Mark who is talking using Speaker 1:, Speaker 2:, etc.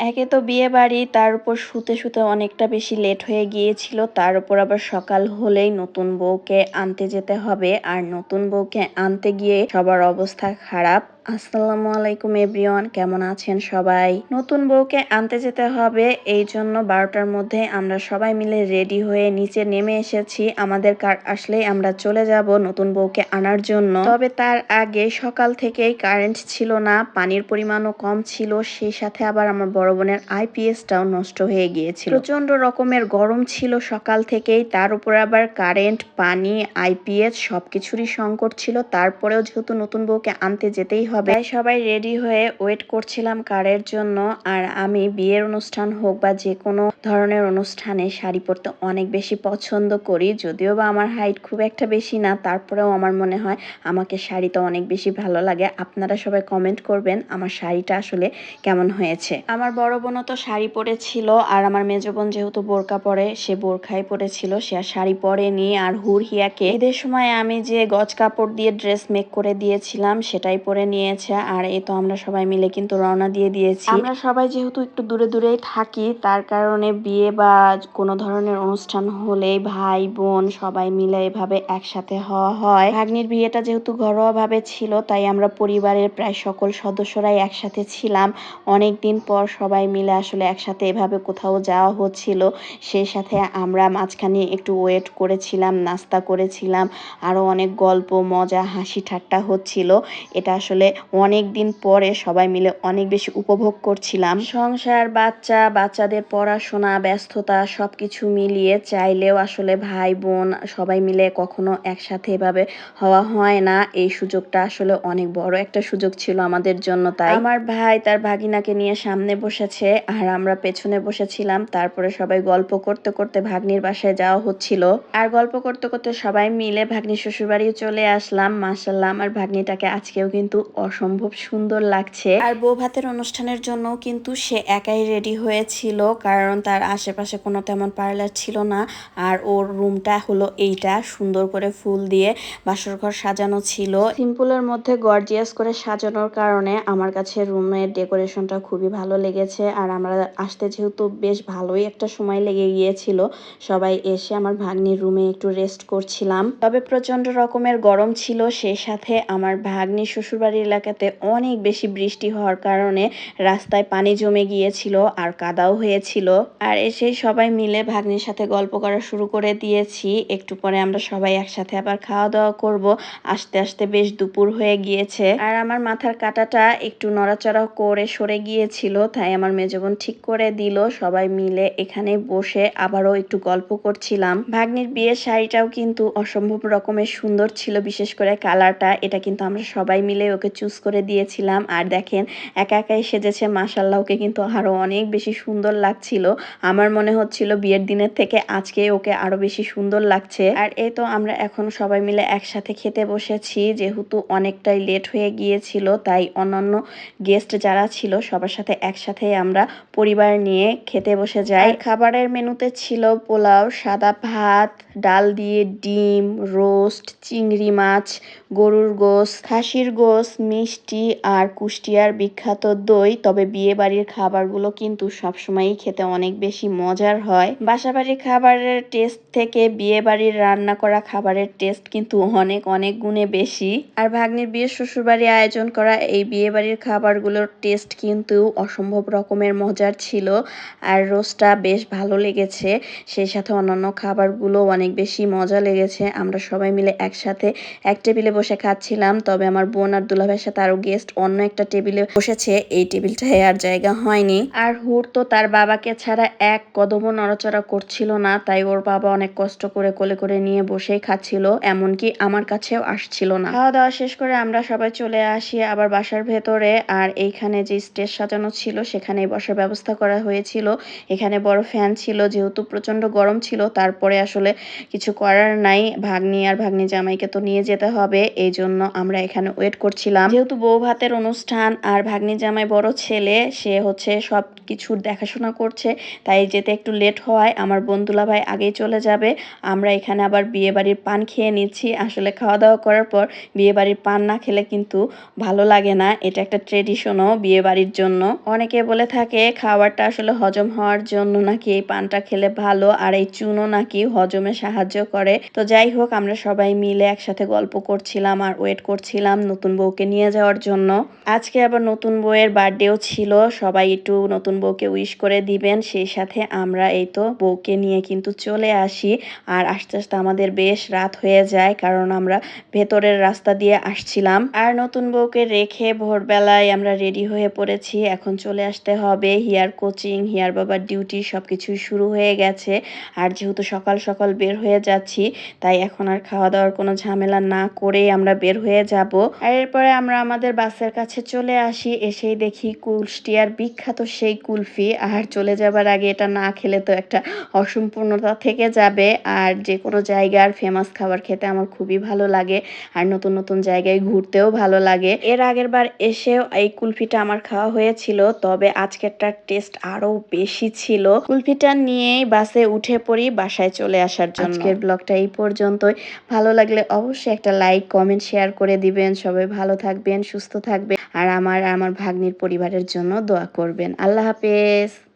Speaker 1: একে তো বিয়ে বাড়ি, তার উপর শুতে শুতে অনেকটা বেশি লেট হয়ে গিয়েছিল, তার উপর আবার সকাল হলেই নতুন বউকে আনতে যেতে হবে। আর নতুন বউকে আনতে গিয়ে সবার অবস্থা খারাপ। আসসালামু আলাইকুম এভরিওয়ান। কেমন আছেন সবাই? নতুন বউকে আনতে যেতে হবে, এই জন্য বারোটার মধ্যে আমরা সবাই মিলে রেডি হয়ে নিচে নেমে এসেছি। আমাদের কার আসলেই আমরা চলে যাব নতুন বউকে আনার জন্য। তবে তার আগে সকাল থেকেই কারেন্ট ছিল না, পানির পরিমাণও কম ছিল, সেই সাথে আবার আমার বড় বোনের আইপিএসটাও নষ্ট হয়ে গিয়েছিল। প্রচণ্ড রকমের গরম ছিল সকাল থেকেই, তার উপর আবার কারেন্ট পানি আইপিএস সবকিছুরই সংকট ছিল। তারপরেও যেহেতু নতুন বউকে আনতে যেতেই হবে তাই সবাই রেডি হয়ে ওয়েট করছিলাম কারের জন্য, আর আমি বিয়ের অনুষ্ঠান হোক বা যে কোনো ধরনের অনুষ্ঠানে শাড়ি পরতে অনেক বেশি পছন্দ করি। যদিও বা আমার হাইট খুব একটা বেশি না, তারপরেও আমার মনে হয় আমাকে শাড়িতে অনেক বেশি ভালো লাগে। আপনারা সবাই কমেন্ট করবেন আমার শাড়িটা আসলে কেমন হয়েছে। আমার বড় বোনও তো শাড়ি পরেছিল, আর আমার মেজ বোন যেহেতু বোরকা পরে, সে বোরখাই পরেছিল, সে আর শাড়ি পরেনি, আর হুর হিয়াকে ঈদের সময় আমি যে গজ কাপড় দিয়ে ড্রেস মেক করে দিয়েছিলাম, সেটাই পরে নিয়েছে, আর এ তো আমরা সবাই মিলে কিন্তু রওনা দিয়ে দিয়েছি। আমরা সবাই যেহেতু একটু দূরে দূরেই থাকি, তার কারণে বিয়ে বা কোনো ধরনের অনুষ্ঠান হলে ভাই, বোন সবাই মিলে এভাবে একসাথে হওয়া হয়। ভাগ্নির বিয়েটা যেহেতু ঘরোয়া ভাবে ছিল, তাই আমরা পরিবারের প্রায় সকল সদস্যরাই একসাথে ছিলাম। অনেক দিন পর সবাই মিলে আসলে একসাথে এভাবে কোথাও যাওয়া হচ্ছিল। সেই সাথে আমরা মাঝখানে একটু ওয়েট করেছিলাম, নাস্তা করেছিলাম, আরও অনেক গল্প, মজা হাসি ঠাট্টা হচ্ছিল। এটা আসলে অনেক দিন পরে সবাই মিলে অনেক বেশি উপভোগ করছিলাম। সংসার বাচ্চা বাচ্চাদের পড়াশোনা ব্যস্ততা সব কিছু মিলিয়ে চাইলেও আসলে ভাই বোন সবাই মিলে কখনো একসাথে এভাবে হওয়া হয় না। এই সুযোগটা আসলে অনেক বড় একটা সুযোগ ছিল আমাদের জন্য তাই। আমার ভাই তার ভাগিনাকে নিয়ে সামনে বসেছে আর আমরা পেছনে বসেছিলাম। তারপরে সবাই গল্প করতে করতে ভাগ্নির বাসায় যাওয়া হচ্ছিল। আর গল্প করতে করতে সবাই মিলে ভাগ্নির শ্বশুরবাড়ি চলে আসলাম। মাসাল্লাহ আমার ভাগ্নিটাকে আজকেও কিন্তু অসম্ভব সুন্দর লাগছে। আর বউ ভাতের অনুষ্ঠানের জন্য কিন্তু সে একাই রেডি হয়েছিল কারণ তার আশেপাশে কোনো তেমন পার্লার ছিল না। আর ওর রুমটা হলো এইটা সুন্দর করে ফুল দিয়ে বাসর ঘর সাজানো ছিল। সিম্পলের মধ্যে গর্জিয়াস করে সাজানোর কারণে আমার কাছে রুমের ডেকোরেশনটা খুবই ভালো লেগেছে। আর আমরা আসতে যেহেতু বেশ ভালোই একটা সময় লেগে গিয়েছিল সবাই এসে আমার ভাগ্নির রুমে একটু রেস্ট করছিলাম। তবে প্রচণ্ড রকমের গরম ছিল সেই সাথে আমার ভাগ্নি শ্বশুরবাড়ির এলাকাতে অনেক বেশি বৃষ্টি হওয়ার কারণে রাস্তায় পানি জমে গিয়েছিল আর কাদাও হয়েছিল। আর এসে সবাই মিলে ভাগ্নির সাথে গল্প করা শুরু করে দিয়েছি। একটু পরে আমরা সবাই একসাথে আবার খাওয়া দাওয়া করব। আস্তে আস্তে বেশ দুপুর হয়ে গিয়েছে। আর আমার মাথার কাটাটা একটু নড়াচড়া করে সরে গিয়েছিল, তাই আমার মেজবোন ঠিক করে দিল। সবাই মিলে এখানে বসে আবারও একটু গল্প করছিলাম। ভাগ্নির বিয়ের শাড়িটাও কিন্তু অসম্ভব রকমের সুন্দর ছিল, বিশেষ করে কালারটা। এটা কিন্তু আমরা সবাই মিলে ওকে চুজ করে দিয়েছিলাম। আর দেখেন, একা একাই সেজেছে মাসাল্লাহ ওকে কিন্তু আরও অনেক বেশি সুন্দর লাগছিল। আমার মনে হচ্ছিল বিয়ের দিনের থেকে আজকে ওকে আরও বেশি সুন্দর লাগছে। আর এই তো আমরা এখন সবাই মিলে একসাথে খেতে বসেছি, যেহেতু অনেকটাই লেট হয়ে গিয়েছিল, তাই অন্যান্য গেস্ট যারা ছিল, সবার সাথে একসাথে আমরা পরিবার নিয়ে খেতে বসে যাই। খাবারের মেনুতে ছিল পোলাও, সাদা ভাত, ডাল দিয়ে ডিম রোস্ট চিংড়ি মাছ, গরুর গোস খাসির গোস মিষ্টি আর কুষ্টিয়ার বিখ্যাত দই, তবে বিয়ে বাড়ির খাবারগুলো কিন্তু সবসময়ই খেতে অনেক বেশি মজার হয়। বাসা বাড়ির খাবারের টেস্ট থেকে বিয়ে বাড়ির রান্না করা খাবারের টেস্ট কিন্তু অনেক অনেক গুণে বেশি। আর ভাগ্নির বিয়ের শ্বশুরবাড়ি আয়োজন করা এই বিয়ে বাড়ির খাবারগুলোর টেস্ট কিন্তু অসম্ভব রকমের মজার ছিল আর রোস্টটা বেশ ভালো লেগেছে। সেই সাথে অন্যান্য খাবারগুলো অনেক বেশি মজা লেগেছে। আমরা সবাই মিলে একসাথে এক টেবিলে বসে খাচ্ছিলাম, তবে আমার বোন আর দুলাভাইয়ের সাথে আরও গেস্ট অন্য একটা টেবিলে বসেছে। এই টেবিলটায় আর জায়গা হয়নি। আর হুর তো তার বাবাকে ছাড়া এক কদমও নড়াচড়া করছিল না, তাই ওর বাবা অনেক কষ্ট করে কোলে করে নিয়ে বসেই খাচ্ছিল, এমনকি আমার কাছেও আসছিল না। খাওয়া দাওয়া শেষ করে আমরা সবাই চলে আসি আবার বাসার ভেতরে, আর এইখানে যে স্টেজ সাজানো ছিল সেখানে বসার ব্যবস্থা করা হয়েছিল। এখানে বড় ফ্যান ছিল, যেহেতু প্রচণ্ড গরম ছিল, তারপরে আসলে কিছু করার নাই। ভাগ্নি আর ভাগ্নি জামাইকে তো নিয়ে যেতে হবে এই জন্য আমরা এখানে ওয়েট করছিলাম। যেহেতু বউ ভাতের অনুষ্ঠান আর ভাগ্নি জামাই বড় ছেলে, সে হচ্ছে সব কিছুর দেখাশোনা করছে, তাই যেতে একটু লেট হওয়ায় আমার বন্ধুলা ভাই আগেই চলে যাবে। আমরা এখানে আবার বিয়ে বাড়ির পান খেয়ে নিচ্ছি। আসলে খাওয়া দাওয়া করার পর বিয়ে বাড়ির পান না খেলে কিন্তু ভালো লাগে না। এটা একটা ট্রেডিশনও বিয়ে বাড়ির জন্য। অনেকে বলে থাকে খাবারটা আসলে হজম হওয়ার জন্য নাকি এই পানটা খেলে ভালো আর এই চুনও নাকি হজমে সাহায্য করে। তো যাই হোক, আমরা সবাই মিলে একসাথে গল্প করছিলাম আর ওয়েট করছিলাম নতুন বউকে নিয়ে যাওয়ার জন্য। আজকে আবার নতুন বউয়ের বার্থডেও ছিল, সবাই একটু নতুন বউকে উইশ করে দিবেন, সেই সাথে আমরা এই তো বউকে নিয়ে কিন্তু চলে আসি। আর আস্তে আস্তে আমাদের বেশ রাত হয়ে যায়, কারণ আমরা ভেতরের রাস্তা দিয়ে আসছিলাম। আর নতুন বউকে রেখে ভোরবেলায় আমরা রেডি হয়ে পড়েছি, এখন চলে আসতে হবে। হিয়ার কোচিং হিয়ার বাবার ডিউটি সবকিছুই শুরু হয়ে গেছে। আর যেহেতু সকাল সকাল বের হয়ে যাচ্ছি, তাই এখন আর খাওয়া দাওয়ার কোনো ঝামেলা না করেই আমরা বের হয়ে যাব। আর এরপরে আমরা আমাদের বাসের কাছে চলে আসি, এসেই দেখি কুষ্টিয়ার বিখ্যাত সেই কুলফি। আর চলে যাবার আগে এটা না খেলে তো একটা অসম্পূর্ণতা থেকে যাবে। আর যে কোনো জায়গার ফেমাস খাবার খেতে আমার খুবই ভালো লাগে। আর নতুন নতুন জায়গায় ঘুরতেও ভালো লাগে। এর আগের বার এসেও এই কুলফিটা আমার খাওয়া হয়েছিল। তবে আজকেরটার টেস্ট আরও বেশি ছিল। কুলফিটা নিয়েই বাসে উঠে পড়ি বাসায় চলে আসার জন্য। আজকের ব্লগটা এই পর্যন্তই। ভালো লাগলে অবশ্যই একটা লাইক কমেন্ট শেয়ার করে দিবেন। সবাই ভালো থাকবেন সুস্থ থাকবেন আর আমার আমার ভাগ্নির পরিবারের জন্য দোয়া করবেন। আল্লাহ হাফেজ।